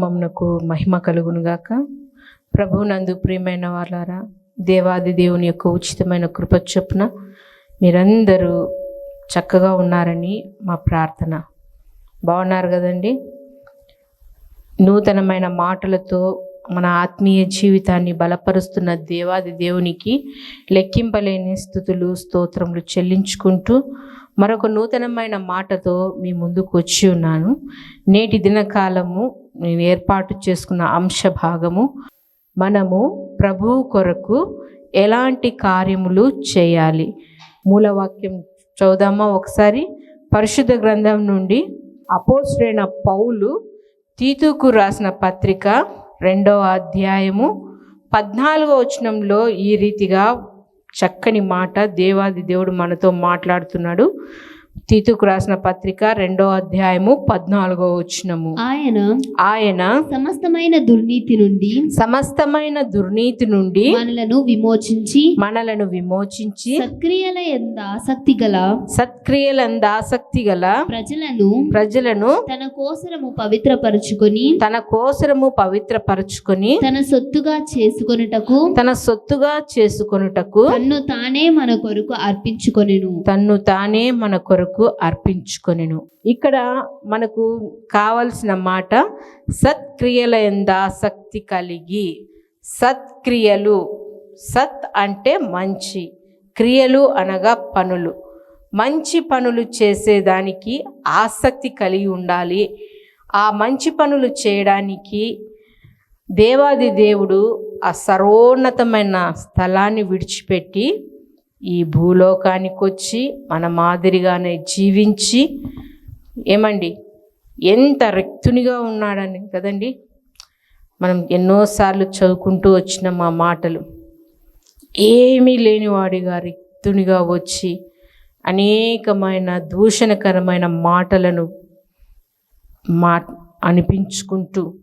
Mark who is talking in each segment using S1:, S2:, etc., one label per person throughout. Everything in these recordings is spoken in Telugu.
S1: నామమునకు మహిమ కలుగునుగాక ప్రభునందు ప్రియమైన వాళ్ళారా దేవాది దేవుని యొక్క ఉచితమైన కృప చొప్పున మీరందరూ చక్కగా ఉన్నారని మా ప్రార్థన. బాగున్నారు కదండి? నూతనమైన మాటలతో మన ఆత్మీయ జీవితాన్ని బలపరుస్తున్న దేవాది దేవునికి లెక్కింపలేని స్థుతులు స్తోత్రములు చెల్లించుకుంటూ మరొక నూతనమైన మాటతో మీ ముందుకు వచ్చి ఉన్నాను. నేటి దినకాలము నేను ఏర్పాటు చేసుకున్న అంశ భాగము మనము ప్రభువు కొరకు ఎలాంటి కార్యములు చేయాలి? మూలవాక్యం చదుదామా ఒకసారి? పరిశుద్ధ గ్రంథం నుండి అపోస్టైన పౌలు తీతుకు రాసిన పత్రిక రెండవ అధ్యాయము పద్నాలుగో వచనంలో ఈ రీతిగా చక్కని మాట దేవాది దేవుడు మనతో మాట్లాడుతున్నాడు. తీతుకు రాసిన పత్రిక రెండో అధ్యాయము పద్నాలుగో వచనము.
S2: ఆయన
S1: ఆయన
S2: సమస్తమైన దుర్నీతి నుండి
S1: సమస్తమైన దుర్నీతి నుండి
S2: మనలను విమోచించి
S1: మనలను విమోచించి
S2: సక్రియల ఎంద ఆసక్తి గల
S1: సత్క్రియలంద ఆసక్తి గల
S2: ప్రజలను
S1: ప్రజలను
S2: తన కోసరము పవిత్రపరుచుకొని
S1: తన కోసరము పవిత్రపరచుకొని
S2: తన సొత్తుగా చేసుకొనుటకు
S1: తన సొత్తుగా చేసుకొనుటకు
S2: తన్ను తానే మన కొరకు అర్పించుకొనెను.
S1: తన్ను తానే మన కొరకు అర్పించుకొనెను. ఇక్కడ మనకు కావలసిన మాట సత్క్రియల ఆసక్తి కలిగి సత్క్రియలు సత్ అంటే మంచి క్రియలు అనగా పనులు. మంచి పనులు చేసేదానికి ఆసక్తి కలిగి ఉండాలి. ఆ మంచి పనులు చేయడానికి దేవాది దేవుడు ఆ సర్వోన్నతమైన స్థలాన్ని విడిచిపెట్టి ఈ భూలోకానికి వచ్చి మన మాదిరిగానే జీవించి ఏమండి? ఎంత రిక్తునిగా ఉన్నాడని కదండి? మనం ఎన్నోసార్లు చదువుకుంటూ వచ్చిన మా మాటలు. ఏమీ లేనివాడిగా రిక్తునిగా వచ్చి అనేకమైన దూషణకరమైన మాటలను మా అనిపించుకుంటూ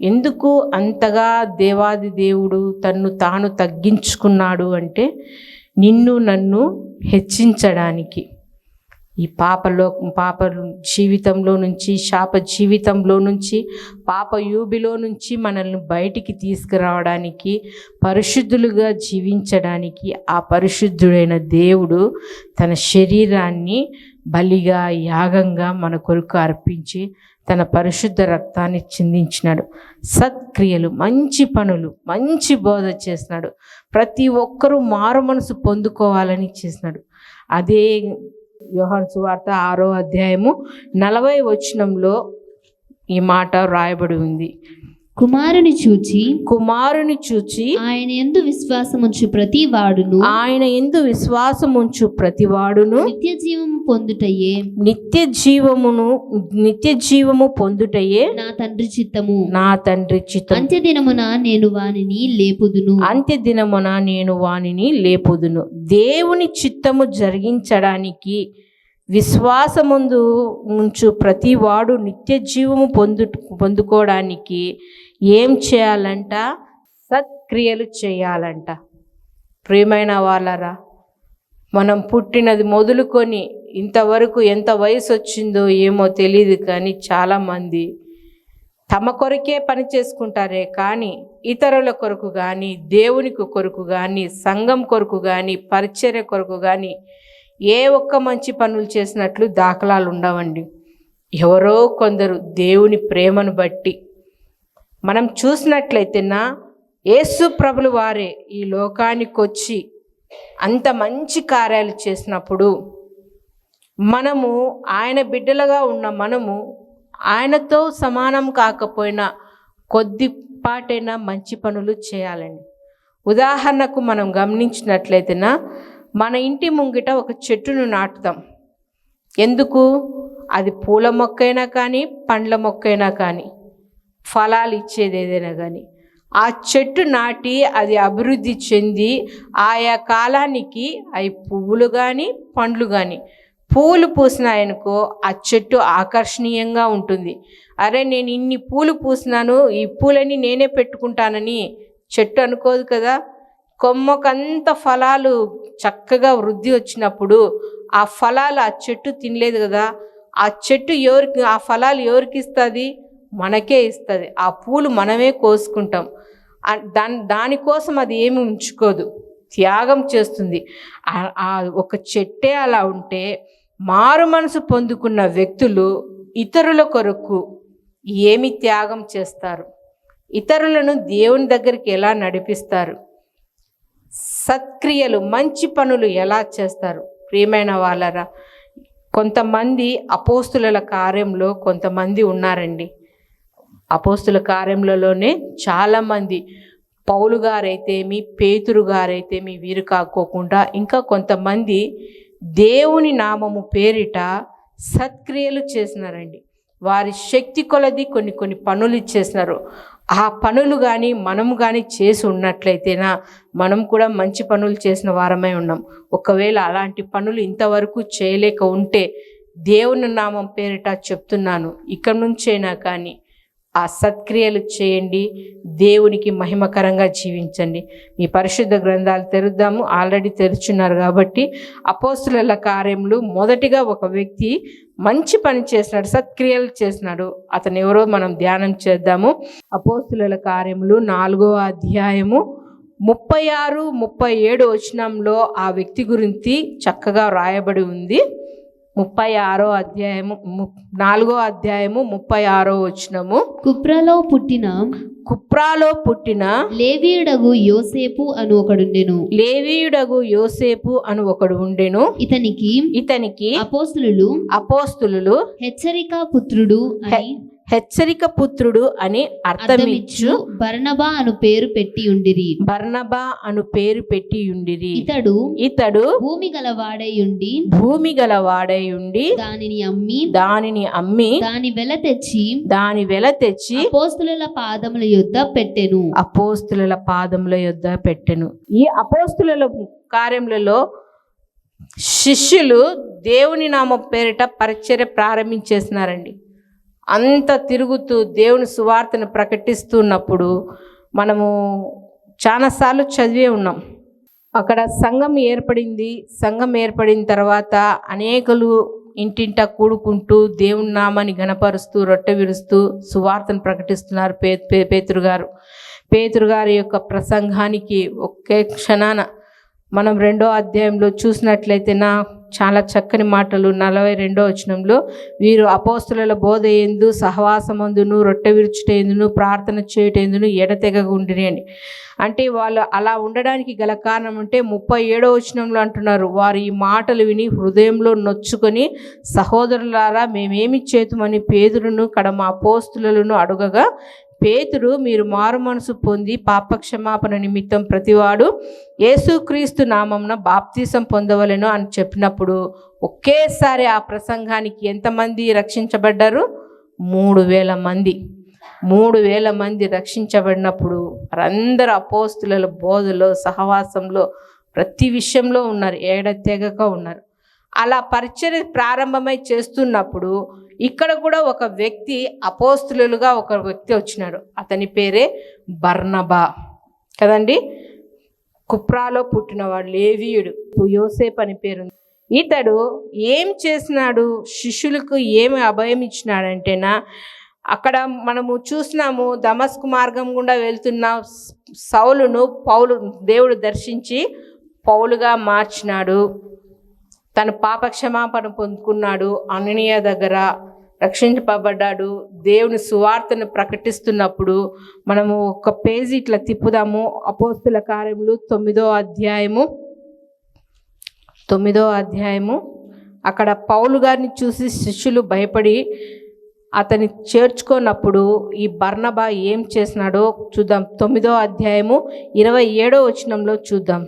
S1: ఎందుకు అంతగా దేవాది దేవుడు తన్ను తాను తగ్గించుకున్నాడు అంటే నిన్ను నన్ను హెచ్చించడానికి. ఈ పాపలో పాప జీవితంలో నుంచి శాప జీవితంలో నుంచి పాప యూబిలో నుంచి మనల్ని బయటికి తీసుకురావడానికి పరిశుద్ధులుగా జీవించడానికి ఆ పరిశుద్ధుడైన దేవుడు తన శరీరాన్ని బలిగా యాగంగా మన కొరకు అర్పించి తన పరిశుద్ధ రక్తాన్ని చిందించినాడు. సత్క్రియలు మంచి పనులు మంచి బోధ చేసినాడు. ప్రతి ఒక్కరూ మారు మనసు పొందుకోవాలని చేసినాడు. అదే యోహాన్ సువార్త ఆరో అధ్యాయము నలభై వచనంలో ఈ మాట రాయబడి ఉంది.
S2: కుమారుని చూచి
S1: కుమారుని చూచి
S2: ఆయన ఎందు విశ్వాసముంచు ప్రతి వాడును
S1: ఆయన ఎందు విశ్వాసం ఉంచు ప్రతివాడును.
S2: నిత్య జీవము పొందుటయే.
S1: నిత్య జీవమును నిత్య జీవము పొందుటయే
S2: నా తండ్రి చిత్తము.
S1: నా తండ్రి చిత్తం
S2: అంత్యదినమున నేను వానిని లేపుదును.
S1: అంత్య దినమున నేను వానిని లేపుదును. దేవుని చిత్తము జరిగించడానికి విశ్వాసముందు ఉంచు ప్రతి వాడు నిత్య జీవము పొందు పొందుకోవడానికి ఏం చేయాలంట? సత్క్రియలు చేయాలంట. ప్రియమైన వాళ్ళరా మనం పుట్టినది మొదలుకొని ఇంతవరకు ఎంత వయసు వచ్చిందో ఏమో తెలియదు కానీ చాలామంది తమ కొరకే పని చేసుకుంటారే కానీ ఇతరుల కొరకు కానీ దేవునికి కొరకు కానీ సంఘం కొరకు కానీ పరిచర్య కొరకు కానీ ఏ ఒక్క మంచి పనులు చేసినట్లు దాఖలాలు ఉండవండి. ఎవరో కొందరు దేవుని ప్రేమను బట్టి మనం చూసినట్లయితేనా యేసు ప్రభులు వారే ఈ లోకానికి వచ్చి అంత మంచి కార్యాలు చేసినప్పుడు మనము ఆయన బిడ్డలుగా ఉన్న మనము ఆయనతో సమానం కాకపోయినా కొద్దిపాటైనా మంచి పనులు చేయాలండి. ఉదాహరణకు మనం గమనించినట్లయితేనా మన ఇంటి ముంగిట ఒక చెట్టును నాటుతాం. ఎందుకు? అది పూల మొక్కైనా కానీ పండ్ల మొక్కైనా కానీ. ఫలాలు ఇచ్చేది ఏదైనా కానీ. ఆ చెట్టు నాటి అది అభివృద్ధి చెంది ఆయా కాలానికి అవి పువ్వులు కానీ పండ్లు కానీ పూలు పూసినాయనుకో ఆ చెట్టు ఆకర్షణీయంగా ఉంటుంది. అరే నేను ఇన్ని పూలు పూసినాను ఈ పూలని నేనే పెట్టుకుంటానని చెట్టు అనుకోదు కదా. కొమ్మకంత ఫలాలు చక్కగా వృద్ధి వచ్చినప్పుడు ఆ ఫలాలు ఆ చెట్టు తినలేదు కదా. ఆ చెట్టు ఎవరికి ఆ ఫలాలు ఎవరికి ఇస్తుంది? మనకే ఇస్తుంది. ఆ పూలు మనమే కోసుకుంటాం. దాని దానికోసం అది ఏమి ఉంచుకోదు. త్యాగం చేస్తుంది. ఆ- ఆ ఒక చెట్టే అలా ఉంటే మారు మనసు పొందుకున్న వ్యక్తులు ఇతరుల కొరకు ఏమి త్యాగం చేస్తారు? ఇతరులను దేవుని దగ్గరికి ఎలా నడిపిస్తారు? సత్క్రియలు మంచి పనులు ఎలా చేస్తారు? ప్రియమైన వాళ్ళరా కొంతమంది అపోస్తుల కార్యంలో కొంతమంది ఉన్నారండి. అపోస్తుల కార్యములలోనే చాలామంది పౌలు గారైతేమి పేతురు గారైతేమి వీరు కాకోకుండా ఇంకా కొంతమంది దేవుని నామము పేరిట సత్క్రియలు చేసినారండి. వారి శక్తి కొలది కొన్ని కొన్ని పనులు ఇచ్చేసినారు. ఆ పనులు కానీ మనము కానీ చేసి ఉన్నట్లయితేనా మనం కూడా మంచి పనులు చేసిన వారమై ఉన్నాం. ఒకవేళ అలాంటి పనులు ఇంతవరకు చేయలేక ఉంటే దేవుని నామం పేరిట చెప్తున్నాను. ఇక్కడి నుంచైనా కానీ ఆ సత్క్రియలు చేయండి. దేవునికి మహిమకరంగా జీవించండి. మీ పరిశుద్ధ గ్రంథాలు తెరుద్దాము. ఆల్రెడీ తెరుచున్నారు కాబట్టి అపోస్తుల కార్యములు మొదటిగా ఒక వ్యక్తి మంచి పని చేసినాడు సత్క్రియలు చేసినాడు. అతను ఎవరో మనం ధ్యానం చేద్దాము. అపోస్తుల కార్యములు నాలుగో అధ్యాయము ముప్పై ఆరు ముప్పై ఏడు వచనంలో ఆ వ్యక్తి గురించి చక్కగా రాయబడి ఉంది. ముప్పై ఆరో అధ్యాయము నాలుగో అధ్యాయము ముప్పై ఆరో వచనము.
S2: కుప్రలో పుట్టిన
S1: కుప్రాలో పుట్టిన
S2: లేవీయుడగు యోసేపు అను ఒకడుండెను.
S1: లేవీయుడగు యోసేపు అని ఒకడు ఉండెను.
S2: ఇతనికి
S1: ఇతనికి
S2: అపోస్తులు
S1: అపోస్తులు
S2: హెచ్చరిక పుత్రుడు
S1: హెచ్చరిక పుత్రుడు అని అర్థమిచ్చు.
S2: బర్నబా అను పేరు పెట్టి ఉండిరి.
S1: బర్నబా అను పేరు పెట్టి ఉండిరి.
S2: ఇతడు
S1: ఇతడు
S2: భూమి గలవాడై ఉండి
S1: భూమి గల వాడై ఉండి
S2: దానిని అమ్మి
S1: దానిని అమ్మి
S2: దాని వెల తెచ్చి
S1: దాని వెల తెచ్చి
S2: అపోస్తుల పాదముల యొద్ద పెట్టెను.
S1: అపోస్తుల పాదముల యొద్ద పెట్టెను. ఈ అపోస్తుల కార్యములలో శిష్యులు దేవుని నామ పేరిట పరిచర్య ప్రారంభించేసినారండి. అంత తిరుగుతూ దేవుని సువార్తను ప్రకటిస్తున్నప్పుడు మనము చాలాసార్లు చదివే ఉన్నాం. అక్కడ సంఘం ఏర్పడింది. సంఘం ఏర్పడిన తర్వాత అనేకులు ఇంటింట కూడుకుంటూ దేవుని నామాన్ని గణపరుస్తూ రొట్టె విరుస్తూ సువార్తను ప్రకటిస్తున్నారు పే పే- పేతురు గారు. పేతురు గారి యొక్క ప్రసంగానికి ఒకే క్షణాన మనం రెండో అధ్యాయంలో చూసినట్లయితే నా చాలా చక్కని మాటలు. నలభై రెండో వచనంలో వీరు అపోస్తుల బోధ ఎందు సహవాసమందును రొట్టె విరుచుటేందును ప్రార్థన చేయటేందును ఎడతెగగుండిరి అని. అంటే వాళ్ళు అలా ఉండడానికి గల కారణం అంటే ముప్పై ఏడో వచనంలో అంటున్నారు వారు ఈ మాటలు విని హృదయంలో నొచ్చుకొని సహోదరులారా మేమేమి చేతుమని పేదులను కడమ అపోస్తులను అడుగగా పేతురు మీరు మారు మనసు పొంది పాపక్షమాపణ నిమిత్తం ప్రతివాడు యేసుక్రీస్తు నామంన బాప్తీసం పొందవలెను అని చెప్పినప్పుడు ఒకేసారి ఆ ప్రసంగానికి ఎంతమంది రక్షించబడ్డారు? మూడు వేల మంది. మూడు వేల మంది రక్షించబడినప్పుడు వారందరూ అపోస్తుల బోధలో సహవాసంలో ప్రతి విషయంలో ఉన్నారు. ఏడతెగక ఉన్నారు. అలా పరిచయం ప్రారంభమై చేస్తున్నప్పుడు ఇక్కడ కూడా ఒక వ్యక్తి అపోస్తులుగా ఒక వ్యక్తి వచ్చినాడు. అతని పేరే బర్నబా. కదండి? కుప్రాలో పుట్టినవాడు లేవీయుడు. యోసేప్ అని పేరు ఇతడు ఏం చేసినాడు? శిష్యులకు ఏమి అభయం ఇచ్చినాడంటేనా? అక్కడ మనము చూసినాము దమస్కు మార్గం గుండా వెళ్తున్న సౌలును పౌలు దేవుడు దర్శించి పౌలుగా మార్చినాడు. తను పాప క్షమాపణ పొందుకున్నాడు. అననీయ దగ్గర రక్షించబడ్డాడు. దేవుని సువార్తను ప్రకటిస్తున్నప్పుడు మనము ఒక పేజీ ఇట్లా తిప్పుదాము. అపోస్తుల కార్యములు తొమ్మిదో అధ్యాయము. తొమ్మిదో అధ్యాయము. అక్కడ పౌలు గారిని చూసి శిష్యులు భయపడి అతని చేర్చుకున్నప్పుడు ఈ బర్ణబా ఏం చేసినాడో చూద్దాం. తొమ్మిదో అధ్యాయము ఇరవై ఏడో వచనంలో చూద్దాం.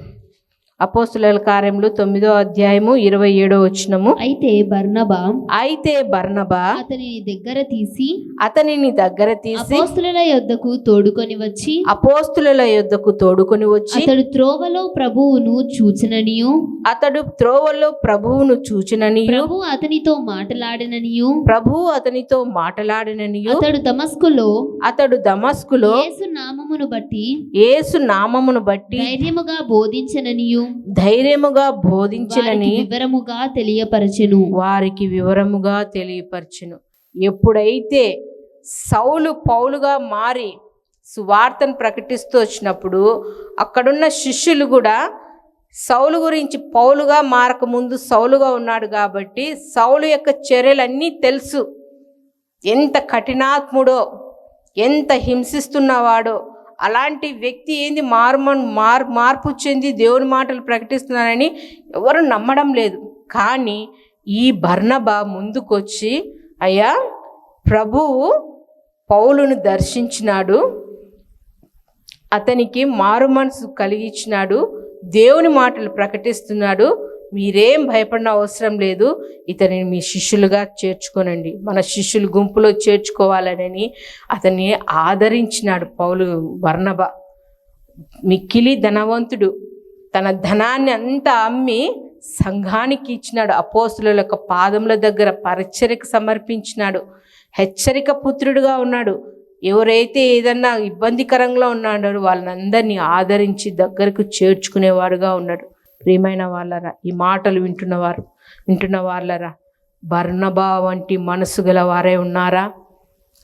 S1: అపోస్తుల కార్యములు తొమ్మిదో అధ్యాయము ఇరవై ఏడో వచనము.
S2: అయితే బర్నబా
S1: అయితే బర్నబా
S2: అతనిని దగ్గర తీసి
S1: అతనిని దగ్గర తీసి
S2: అపోస్తుల యొద్దకు తోడుకొని వచ్చి
S1: అపోస్తుల యొద్దకు తోడుకొని వచ్చి
S2: అతడు త్రోవలో ప్రభువును చూచననియు.
S1: అతడు త్రోవలో ప్రభువును చూచిననియు.
S2: ప్రభు అతనితో మాటలాడిననియు.
S1: ప్రభువు అతనితో మాటలాడిననియు.
S2: అతడు దమస్కులో
S1: అతడు దమస్కులో
S2: యేసు నామమును బట్టి
S1: యేసు నామమును బట్టి
S2: ధైర్యముగా బోధించననియు.
S1: ధైర్యముగా బోధించనని
S2: వివరముగా తెలియపరచెను.
S1: వారికి వివరముగా తెలియపరచును. ఎప్పుడైతే సౌలు పౌలుగా మారి సువార్తను ప్రకటిస్తూ వచ్చినప్పుడు అక్కడున్న శిష్యులు కూడా సౌలు గురించి పౌలుగా మారకముందు సౌలుగా ఉన్నాడు కాబట్టి సౌలు యొక్క చర్యలన్నీ తెలుసు. ఎంత కఠినాత్ముడో ఎంత హింసిస్తున్నవాడో అలాంటి వ్యక్తి ఏంది? మార్మన్ మార్ మార్పు చెంది దేవుని మాటలు ప్రకటిస్తున్నారని ఎవరు నమ్మడం లేదు. కానీ ఈ బర్నబా ముందుకొచ్చి అయ్యా ప్రభువు పౌలును దర్శించినాడు. అతనికి మారు మనసు కలిగించినాడు. దేవుని మాటలు ప్రకటిస్తున్నాడు. మీరేం భయపడిన అవసరం లేదు. ఇతనిని మీ శిష్యులుగా చేర్చుకోనండి. మన శిష్యులు గుంపులో చేర్చుకోవాలని అతన్ని ఆదరించినాడు పౌలు వర్ణబ మిక్కిలి ధనవంతుడు. తన ధనాన్ని అంతా అమ్మి సంఘానికి ఇచ్చినాడు. అపోస్తుల యొక్క పాదముల దగ్గర పరిచర్యకు సమర్పించినాడు. హెచ్చరిక పుత్రుడుగా ఉన్నాడు. ఎవరైతే ఏదన్నా ఇబ్బందికరంగా ఉన్నాడో వాళ్ళందరినీ ఆదరించి దగ్గరకు చేర్చుకునేవాడుగా ఉన్నాడు. ప్రియమైన వాళ్ళరా ఈ మాటలు వింటున్నవారు వింటున్న వాళ్ళరా బర్ణబా వంటి మనసు గల వారే ఉన్నారా?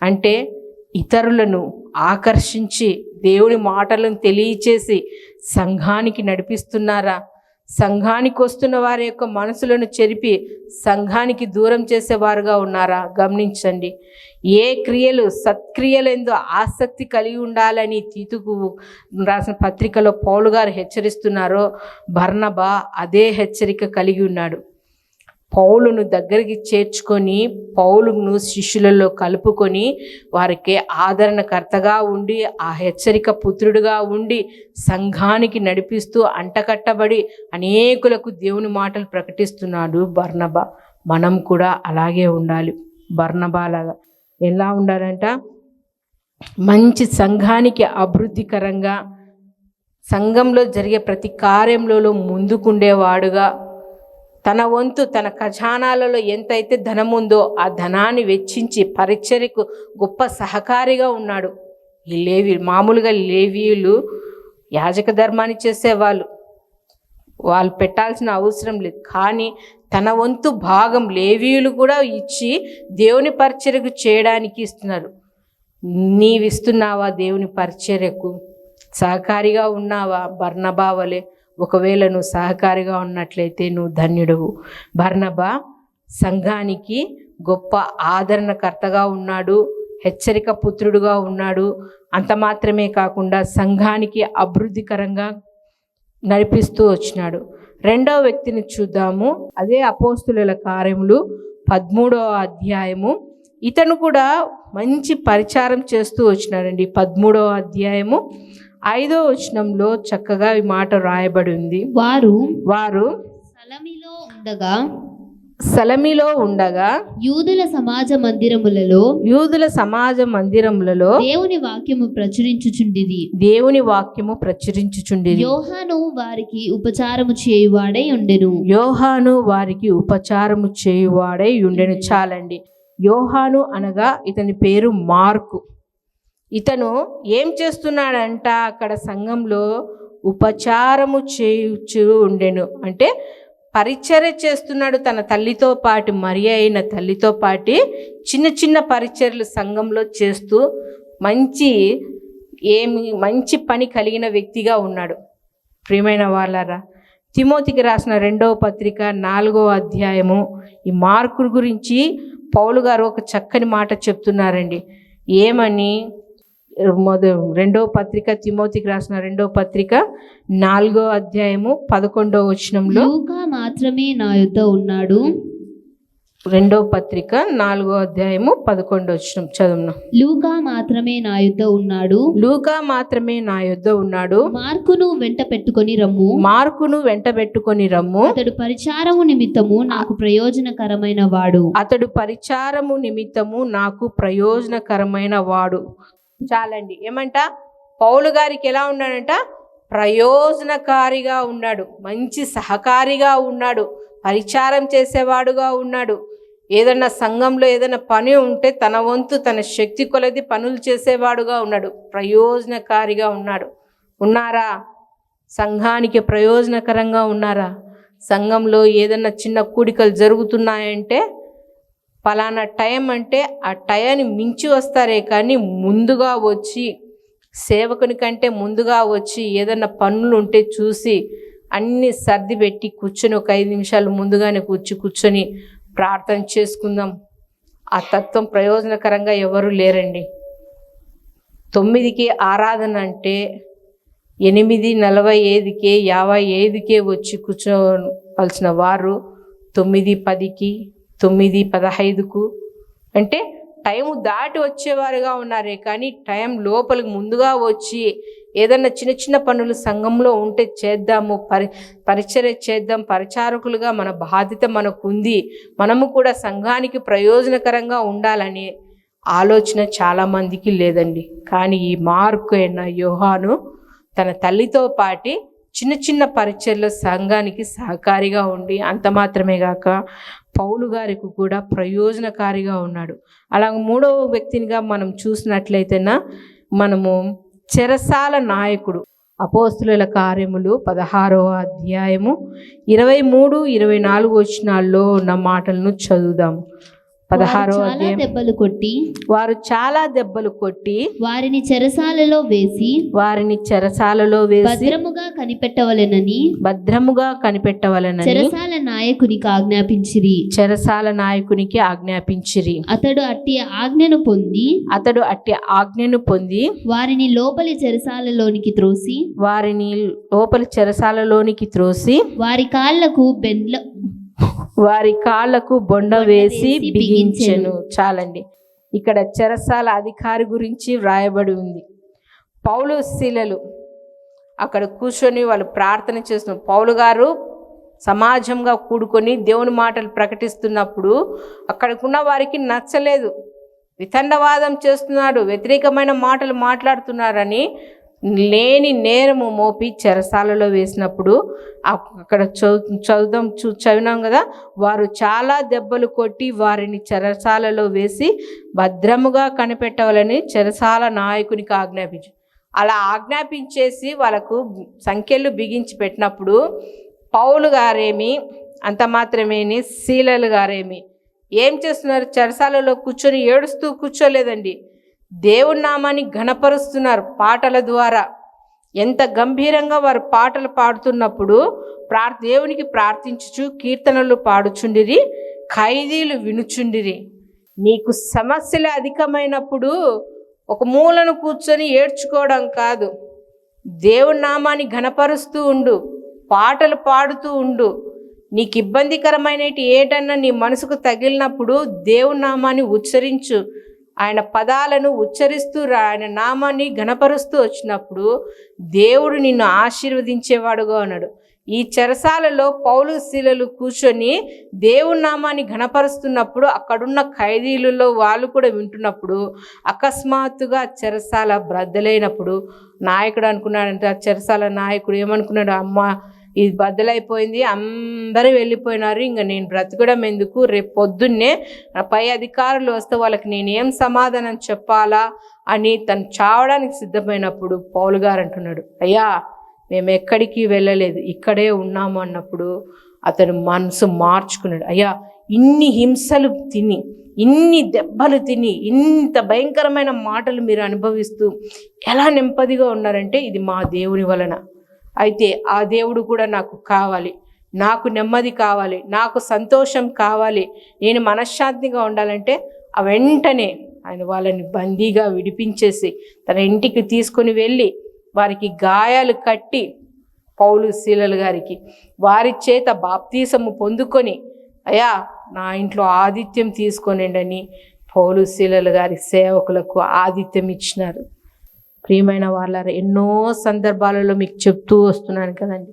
S1: అంటే ఇతరులను ఆకర్షించి దేవుని మాటలను తెలియచేసి సంఘానికి నడిపిస్తున్నారా? సంఘానికి వస్తున్న వారి యొక్క మనసులను చెరిపి సంఘానికి దూరం చేసేవారుగా ఉన్నారా? గమనించండి. ఏ క్రియలు సత్క్రియలు ఆసక్తి కలిగి ఉండాలని తీతుకు రాసిన పత్రికలో పౌలు గారు హెచ్చరిస్తున్నారో భర్ణబా అదే హెచ్చరిక కలిగి ఉన్నాడు. పౌలును దగ్గరికి చేర్చుకొని పౌలును శిష్యులలో కలుపుకొని వారికి ఆదరణకర్తగా ఉండి ఆ హెచ్చరిక పుత్రుడుగా ఉండి సంఘానికి నడిపిస్తూ అంటకట్టబడి అనేకులకు దేవుని మాటలు ప్రకటిస్తున్నాడు బర్ణబ మనం కూడా అలాగే ఉండాలి. బర్ణబాలాగా ఎలా ఉండాలంట? మంచి సంఘానికి అభివృద్ధికరంగా సంఘంలో జరిగే ప్రతి కార్యంలో ముందుకుండేవాడుగా తన వంతు తన ఖజానాలలో ఎంతైతే ధనం ఉందో ఆ ధనాన్ని వెచ్చించి పరిచర్యకు గొప్ప సహకారిగా ఉన్నాడు. ఈ లేవి మామూలుగా లేవీయులు యాజక ధర్మాన్ని చేసేవాళ్ళు. వాళ్ళు పెట్టాల్సిన అవసరం లేదు. కానీ తన వంతు భాగం లేవీయులు కూడా ఇచ్చి దేవుని పరిచర్యకు చేయడానికి ఇస్తున్నారు. నీవిస్తున్నావా దేవుని పరిచర్యకు? సహకారిగా ఉన్నావా? బర్ణభావలే ఒకవేళ నువ్వు సహకారిగా ఉన్నట్లయితే నువ్వు ధన్యుడవు. భర్ణబ సంఘానికి గొప్ప ఆదరణకర్తగా ఉన్నాడు హెచ్చరిక పుత్రుడుగా ఉన్నాడు. అంత మాత్రమే కాకుండా సంఘానికి అభివృద్ధికరంగా నడిపిస్తూ వచ్చినాడు. రెండవ వ్యక్తిని చూద్దాము. అదే అపోస్తుల కార్యములు పదమూడవ అధ్యాయము. ఇతను కూడా మంచి పరిచారం చేస్తూ వచ్చినాడండి. పదమూడవ అధ్యాయము ఐదో వచనంలో చక్కగా ఈ మాట రాయబడి ఉంది
S2: వారు
S1: వారు
S2: సలమిలో ఉండగా
S1: సలమిలో ఉండగా
S2: యూదుల సమాజ మందిరములలో
S1: యూదుల సమాజ మందిరములలో
S2: దేవుని వాక్యము ప్రచురించుచుండిది
S1: దేవుని వాక్యము ప్రచురించుచుండేది
S2: యోహాను వారికి ఉపచారము చేయువాడై ఉండెను.
S1: యోహాను వారికి ఉపచారము చేయువాడై ఉండెను. చాలండి. యోహాను అనగా ఇతని పేరు మార్కు. ఇతను ఏం చేస్తున్నాడంట? అక్కడ సంఘంలో ఉపచారము చేయుచు ఉండెను. అంటే పరిచర్య చేస్తున్నాడు తన తల్లితో పాటు మరి అయిన తల్లితో పాటి చిన్న చిన్న పరిచర్లు సంఘంలో చేస్తూ మంచి ఏమి మంచి పని కలిగిన వ్యక్తిగా ఉన్నాడు. ప్రియమైన వాళ్ళరా తిమోతికి రాసిన రెండవ పత్రిక నాలుగవ అధ్యాయము ఈ మార్కుడు గురించి పౌలు గారు ఒక చక్కని మాట చెప్తున్నారండి. ఏమని? మొద రెండవ పత్రిక తిమోతికి రాసిన రెండవ పత్రిక నాలుగో అధ్యాయము పదకొండవ వచనంలో
S2: లూకా మాత్రమే నా యొద్ద ఉన్నాడు.
S1: రెండవ పత్రిక నాలుగో అధ్యాయము పదకొండవ వచనం చదువును.
S2: లూకా మాత్రమే నా యొద్ద ఉన్నాడు.
S1: లూకా మాత్రమే నా యొద్ద ఉన్నాడు.
S2: మార్కును వెంట పెట్టుకొని రమ్ము.
S1: మార్కును వెంటబెట్టుకొని రమ్ము.
S2: అతడు పరిచారము నిమిత్తము నాకు ప్రయోజనకరమైన వాడు.
S1: అతడు పరిచారము నిమిత్తము నాకు ప్రయోజనకరమైన వాడు. చాలండి. ఏమంట? పౌలు గారికి ఎలా ఉన్నాడంట? ప్రయోజనకారిగా ఉన్నాడు. మంచి సహకారిగా ఉన్నాడు. పరిచారం చేసేవాడుగా ఉన్నాడు. ఏదన్నా సంఘంలో ఏదైనా పని ఉంటే తన వంతు తన శక్తి కొలది పనులు చేసేవాడుగా ఉన్నాడు. ప్రయోజనకారిగా ఉన్నాడు. ఉన్నారా? సంఘానికి ప్రయోజనకరంగా ఉన్నారా? సంఘంలో ఏదన్నా చిన్న కూడికలు జరుగుతున్నాయంటే ఫలానా టైం అంటే ఆ టయాన్ని మించి వస్తారే కానీ ముందుగా వచ్చి సేవకుని కంటే ముందుగా వచ్చి ఏదన్నా పనులు ఉంటే చూసి అన్ని సర్ది పెట్టి కూర్చొని ఒక ఐదు నిమిషాలు ముందుగానే కూర్చి కూర్చొని ప్రార్థన చేసుకుందాం. ఆ తత్వం ప్రయోజనకరంగా ఎవరు లేరండి. తొమ్మిదికి ఆరాధన అంటే ఎనిమిది నలభై ఐదుకే యాభై ఐదుకే వచ్చి కూర్చోవలసిన వారు తొమ్మిది పదికి తొమ్మిది పదహైదుకు. అంటే టైం దాటి వచ్చేవారుగా ఉన్నారే కానీ టైం లోపలికి ముందుగా వచ్చి ఏదన్నా చిన్న చిన్న పనులు సంఘంలో ఉంటే చేద్దాము పరి పరిచర్య చేద్దాం పరిచారకులుగా మన బాధ్యత మనకు ఉంది మనము కూడా సంఘానికి ప్రయోజనకరంగా ఉండాలని ఆలోచన చాలామందికి లేదండి. కానీ ఈ మార్కు అయిన యోహాను తన తల్లితో పాటి చిన్న చిన్న పరిచయలో సంఘానికి సహకారిగా ఉండి అంత మాత్రమే కాక పౌలు గారికి కూడా ప్రయోజనకారిగా ఉన్నాడు. అలాగే మూడవ వ్యక్తినిగా మనం చూసినట్లయితేనా మనము చెరసాల నాయకుడు. అపోస్తుల కార్యములు పదహారవ అధ్యాయము ఇరవై మూడు ఇరవై నాలుగు వచ్చినాల్లో ఉన్న మాటలను చదువుదాము అధ్యాయం.
S2: దెబ్బలు కొట్టి
S1: వారు చాలా దెబ్బలు కొట్టి
S2: వారిని చెరసాలలో వేసి
S1: వారిని చెరసాలలో వేసి
S2: భద్రముగా కనిపెట్టవలెనని
S1: భద్రముగా కనిపెట్టవలనని
S2: చెరసాల నాయకునికి ఆజ్ఞాపించిరి.
S1: చెరసాల నాయకునికి ఆజ్ఞాపించిరి.
S2: అతడు అట్టి ఆజ్ఞను పొంది
S1: అతడు అట్టి ఆజ్ఞను పొంది
S2: వారిని లోపలి చెరసాలలోనికి త్రోసి
S1: వారిని లోపలి చెరసాలలోనికి త్రోసి
S2: వారి కాళ్ళకు బెండ్ల
S1: వారి కాళ్ళకు బొండ వేసి బిగించెను. చాలండి. ఇక్కడ చెరసాల అధికారి గురించి వ్రాయబడి ఉంది. పౌలు శిలలు. అక్కడ కూర్చొని వాళ్ళు ప్రార్థన చేస్తున్నారు పౌలు గారు సమాజంగా కూడుకొని దేవుని మాటలు ప్రకటిస్తున్నప్పుడు అక్కడికున్న వారికి నచ్చలేదు. వితండవాదం చేస్తున్నాడు వ్యతిరేకమైన మాటలు మాట్లాడుతున్నారని లేని నేరము మోపి చెరసాలలో వేసినప్పుడు అక్కడ చదువు చదువుదాం చూ చదివినాం కదా వారు చాలా దెబ్బలు కొట్టి వారిని చెరసాలలో వేసి భద్రముగా కనిపెట్టవాలని చెరసాల నాయకునికి ఆజ్ఞాపించు అలా ఆజ్ఞాపించేసి వాళ్ళకు సంఖ్యలు బిగించి పెట్టినప్పుడు పౌలు గారేమి అంత మాత్రమేని శీలలు గారేమి ఏం చేస్తున్నారు? చెరసాలలో కూర్చొని ఏడుస్తూ కూర్చోలేదండి. దేవుడి నామాన్ని ఘనపరుస్తున్నారు పాటల ద్వారా. ఎంత గంభీరంగా వారు పాటలు పాడుతున్నప్పుడు ప్రార్ దేవునికి ప్రార్థించుచు కీర్తనలు పాడుచుండిరి ఖైదీలు వినుచుండిరి. నీకు సమస్యలు అధికమైనప్పుడు ఒక మూలను కూర్చొని ఏడ్చుకోవడం కాదు. దేవుని నామాన్ని ఘనపరుస్తూ ఉండు పాటలు పాడుతూ ఉండు. నీకు ఇబ్బందికరమైనటి ఏటన్నా నీ మనసుకు తగిలినప్పుడు దేవుని నామాన్ని ఉచ్చరించు. ఆయన పదాలను ఉచ్చరిస్తూ రా ఆయన నామాన్ని ఘనపరుస్తూ వచ్చినప్పుడు దేవుడు నిన్ను ఆశీర్వదించేవాడుగా ఉన్నాడు ఈ చెరసాలలో పౌలు శీలలు కూర్చొని దేవుని నామాన్ని ఘనపరుస్తున్నప్పుడు అక్కడున్న ఖైదీలలో వాళ్ళు కూడా వింటున్నప్పుడు అకస్మాత్తుగా చెరసాల బ్రద్దలైనప్పుడు నాయకుడు అనుకున్నాడంటే ఆ చెరసాల నాయకుడు ఏమనుకున్నాడు? అమ్మ ఇది బద్దలైపోయింది. అందరూ వెళ్ళిపోయినారు. ఇంకా నేను బ్రతకడం ఎందుకు? రేపు పొద్దున్నే నా పై అధికారులు వస్తే వాళ్ళకి నేను ఏం సమాధానం చెప్పాలా అని తను చావడానికి సిద్ధమైనప్పుడు పౌలు గారు అంటున్నాడు అయ్యా మేము ఎక్కడికి వెళ్ళలేదు. ఇక్కడే ఉన్నాము అన్నప్పుడు అతను మనసు మార్చుకున్నాడు అయ్యా ఇన్ని హింసలు తిని ఇన్ని దెబ్బలు తిని ఇంత భయంకరమైన మాటలు మీరు అనుభవిస్తూ ఎలా నెమ్మదిగా ఉన్నారంటే ఇది మా దేవుని వలన. అయితే ఆ దేవుడు కూడా నాకు కావాలి. నాకు నెమ్మది కావాలి. నాకు సంతోషం కావాలి. నేను మనశ్శాంతిగా ఉండాలంటే ఆ వెంటనే ఆయన వాళ్ళని బందీగా విడిపించేసి తన ఇంటికి తీసుకొని వెళ్ళి వారికి గాయాలు కట్టి పౌలు శీలలు గారికి వారి చేత బాప్తీసము పొందుకొని అయ్యా నా ఇంట్లో ఆతిథ్యం తీసుకోనండి పౌలు శీలలు గారి సేవకులకు ఆతిథ్యం ఇచ్చినారు. ప్రియమైన వాళ్ళ ఎన్నో సందర్భాలలో మీకు చెప్తూ వస్తున్నాను కదండి.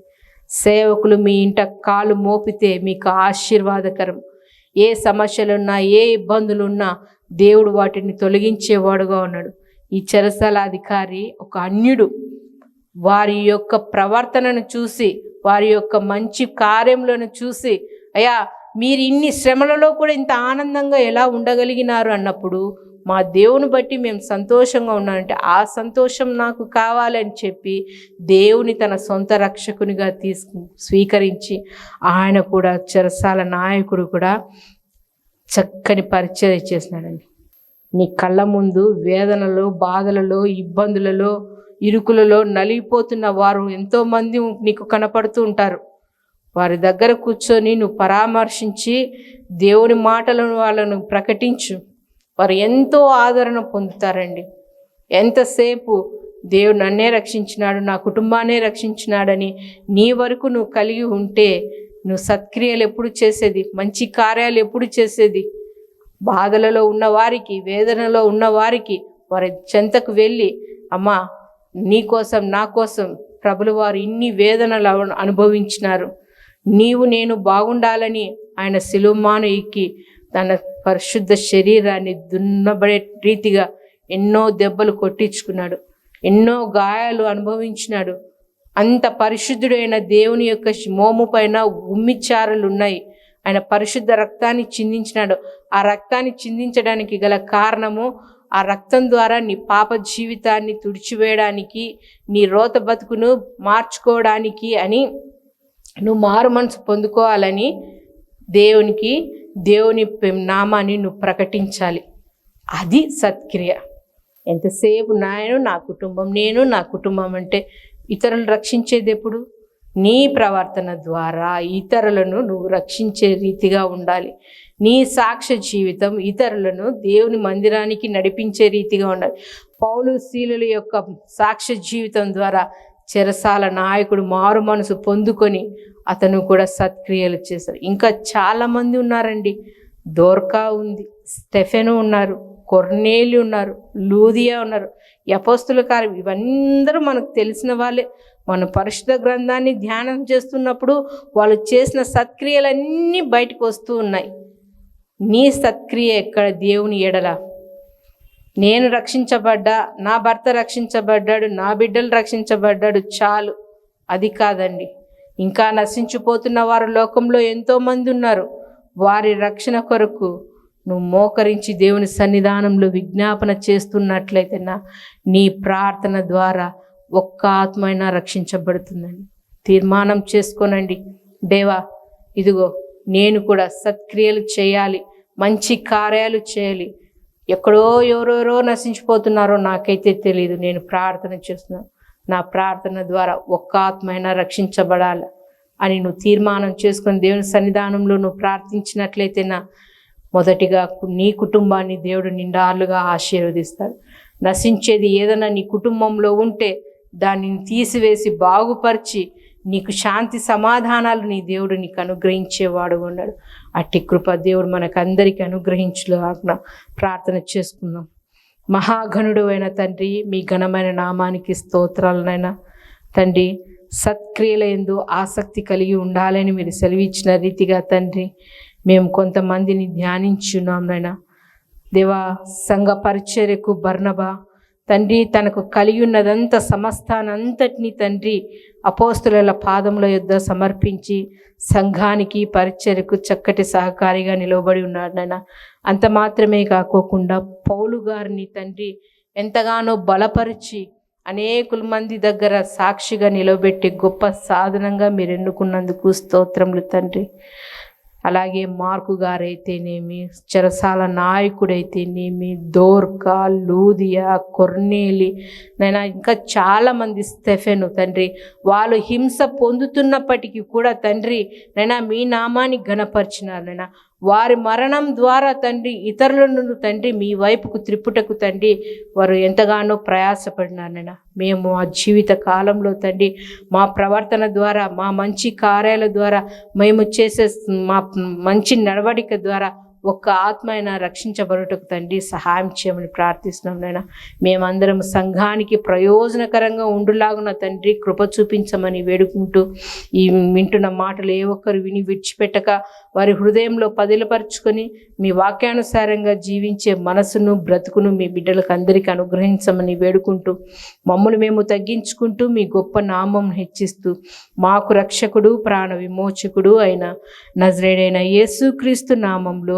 S1: సేవకులు మీ ఇంట కాలు మోపితే మీకు ఆశీర్వాదకరం. ఏ సమస్యలున్నా ఏ ఇబ్బందులున్నా దేవుడు వాటిని తొలగించేవాడుగా ఉన్నాడు. ఈ చెరసాల అధికారి ఒక అన్యుడు. వారి యొక్క ప్రవర్తనను చూసి వారి యొక్క మంచి కార్యములను చూసి అయ్యా మీరు ఇన్ని శ్రమలలో కూడా ఇంత ఆనందంగా ఎలా ఉండగలిగినారు అన్నప్పుడు మా దేవుని బట్టి మేము సంతోషంగా ఉన్నామంటే ఆ సంతోషం నాకు కావాలని చెప్పి దేవుని తన సొంత రక్షకునిగా తీసుకు స్వీకరించి ఆయన కూడా చెరసాల నాయకుడు కూడా చక్కని పరిచయం చేసినాడండి. నీ కళ్ళ ముందు వేదనలో బాధలలో ఇబ్బందులలో ఇరుకులలో నలిగిపోతున్న వారు ఎంతోమంది నీకు కనపడుతూ ఉంటారు. వారి దగ్గర కూర్చొని నువ్వు పరామర్శించి దేవుని మాటలను వాళ్ళను ప్రకటించు. వారు ఎంతో ఆదరణ పొందుతారండి. ఎంతసేపు దేవుడు నన్నే రక్షించినాడు నా కుటుంబాన్నే రక్షించినాడని నీ వరకు నువ్వు కలిగి ఉంటే నువ్వు సత్క్రియలు ఎప్పుడు చేసేది మంచి కార్యాలు ఎప్పుడు చేసేది? బాధలలో ఉన్నవారికి వేదనలో ఉన్నవారికి వారి చెంతకు వెళ్ళి అమ్మా నీ కోసం నా కోసం ప్రభులు వారు ఇన్ని వేదనలు అనుభవించినారు. నీవు నేను బాగుండాలని ఆయన శిలుమాను ఎక్కి తన పరిశుద్ధ శరీరాన్ని దున్నబడే రీతిగా ఎన్నో దెబ్బలు కొట్టించుకున్నాడు. ఎన్నో గాయాలు అనుభవించినాడు. అంత పరిశుద్ధుడైన దేవుని యొక్క మోము పైన ఉమ్మిచారులు ఉన్నాయి ఆయన పరిశుద్ధ రక్తాన్ని చిందించినాడు. ఆ రక్తాన్ని చిందించడానికి గల కారణము ఆ రక్తం ద్వారా నీ పాప జీవితాన్ని తుడిచివేయడానికి నీ రోత బతుకును మార్చుకోవడానికి అని నువ్వు మారు మనసు పొందుకోవాలని దేవునికి దేవుని నామాన్ని నువ్వు ప్రకటించాలి. అది సత్క్రియ. ఎంతసేపు నాయను నా కుటుంబం నేను నా కుటుంబం అంటే ఇతరులు రక్షించేది ఎప్పుడు? నీ ప్రవర్తన ద్వారా ఇతరులను నువ్వు రక్షించే రీతిగా ఉండాలి. నీ సాక్ష్య జీవితం ఇతరులను దేవుని మందిరానికి నడిపించే రీతిగా ఉండాలి. పౌలు శీలుల యొక్క సాక్ష్య జీవితం ద్వారా చెరసాల నాయకుడు మారు మనసు పొందుకొని అతను కూడా సత్క్రియలు చేశారు. ఇంకా చాలామంది ఉన్నారండి. దోర్కా ఉంది స్టెఫెను ఉన్నారు కొర్నేలి ఉన్నారు లూదియా ఉన్నారు. యపోస్తుల కార్యం ఇవందరూ మనకు తెలిసిన వాళ్ళే. మన పరిశుద్ధ గ్రంథాన్ని ధ్యానం చేస్తున్నప్పుడు వాళ్ళు చేసిన సత్క్రియలన్నీ బయటకు వస్తూ ఉన్నాయి. నీ సత్క్రియ ఎక్కడ? దేవుని ఎడల. నేను రక్షించబడ్డా నా భర్త రక్షించబడ్డాడు నా బిడ్డలు రక్షించబడ్డాడు చాలు. అది కాదండి. ఇంకా నశించిపోతున్న వారు లోకంలో ఎంతోమంది ఉన్నారు. వారి రక్షణ కొరకు నువ్వు మోకరించి దేవుని సన్నిధానంలో విజ్ఞాపన చేస్తున్నట్లయితే నా నీ ప్రార్థన ద్వారా ఒక్క ఆత్మైనా రక్షించబడుతుందండి. తీర్మానం చేసుకోనండి. దేవా ఇదిగో నేను కూడా సత్క్రియలు చేయాలి మంచి కార్యాలు చేయాలి. ఎక్కడో ఎవరెవరో నశించిపోతున్నారో నాకైతే తెలియదు నేను ప్రార్థన చేస్తున్నాను. నా ప్రార్థన ద్వారా ఒక్క ఆత్మైనా రక్షించబడాలి అని నువ్వు తీర్మానం చేసుకొని దేవుని సన్నిధానంలో నువ్వు ప్రార్థించినట్లయితే నా మొదటిగా నీ కుటుంబాన్ని దేవుడు నిండాలుగా ఆశీర్వదిస్తాడు. నశించేది ఏదైనా నీ కుటుంబంలో ఉంటే దానిని తీసివేసి బాగుపరిచి నీకు శాంతి సమాధానాలు నీ దేవుడు నీకు అనుగ్రహించేవాడు ఉన్నాడు. అట్టి కృప దేవుడు మనకు అందరికీ అనుగ్రహించులాగ్న ప్రార్థన చేసుకుందాం. మహాగణుడు అయిన తండ్రి మీ ఘనమైన నామానికి స్తోత్రాలనైనా. తండ్రి సత్క్రియల ఎందు ఆసక్తి కలిగి ఉండాలని మీరు సెలవిచ్చిన రీతిగా తండ్రి మేము కొంతమందిని ధ్యానించున్నాం నైనా. దేవా సంఘ పరిచర్యకు బర్ణబా తండ్రి తనకు కలిగి ఉన్నదంతా తండ్రి అపోస్తుల పాదముల యొద్ద సమర్పించి సంఘానికి పరిచయకు చక్కటి సహకారిగా నిలవబడి ఉన్నాడు నాయన. అంత మాత్రమే కాకోకుండా పౌలు గారిని తండ్రి ఎంతగానో బలపరిచి అనేకుల మంది దగ్గర సాక్షిగా నిలబెట్టి గొప్ప సాధనంగా మీరు ఎన్నుకున్నందుకు స్తోత్రములు తండ్రి. అలాగే మార్కు గారైతేనేమి చెరసాల నాయకుడైతేనేమి దోర్కా లూదియా కొర్నేలి నైనా ఇంకా చాలామంది స్టెఫెను తండ్రి. వాళ్ళు హింస పొందుతున్నప్పటికీ కూడా తండ్రి నైనా మీ నామాన్ని ఘనపరిచినారు నైనా. వారి మరణం ద్వారా తండ్రి ఇతరులను తండ్రి మీ వైపుకు త్రిప్పుటకు తండ్రి వారు ఎంతగానో ప్రయాసపడినారు మేము ఆ జీవిత కాలంలో తండ్రి మా ప్రవర్తన ద్వారా మా మంచి కార్యాల ద్వారా మేము చేసే మా మంచి నడవడిక ద్వారా ఒక్క ఆత్మ అయినా రక్షించబడుటకు తండ్రి సహాయం చేయమని ప్రార్థిస్తున్నాం నాయన. మేమందరం సంఘానికి ప్రయోజనకరంగా ఉండులాగున తండ్రి కృప చూపించమని వేడుకుంటూ ఈ వింటున్న మాటలు ఏ ఒక్కరు విని విడిచిపెట్టక వారి హృదయంలో పదిలపరుచుకొని మీ వాక్యానుసారంగా జీవించే మనసును బ్రతుకును మీ బిడ్డలకు అందరికీ అనుగ్రహించమని వేడుకుంటూ మమ్మల్ని మేము తగ్గించుకుంటూ మీ గొప్ప నామం హెచ్చిస్తూ మాకు రక్షకుడు ప్రాణ విమోచకుడు అయిన నజరేడైన యేసుక్రీస్తు నామంలో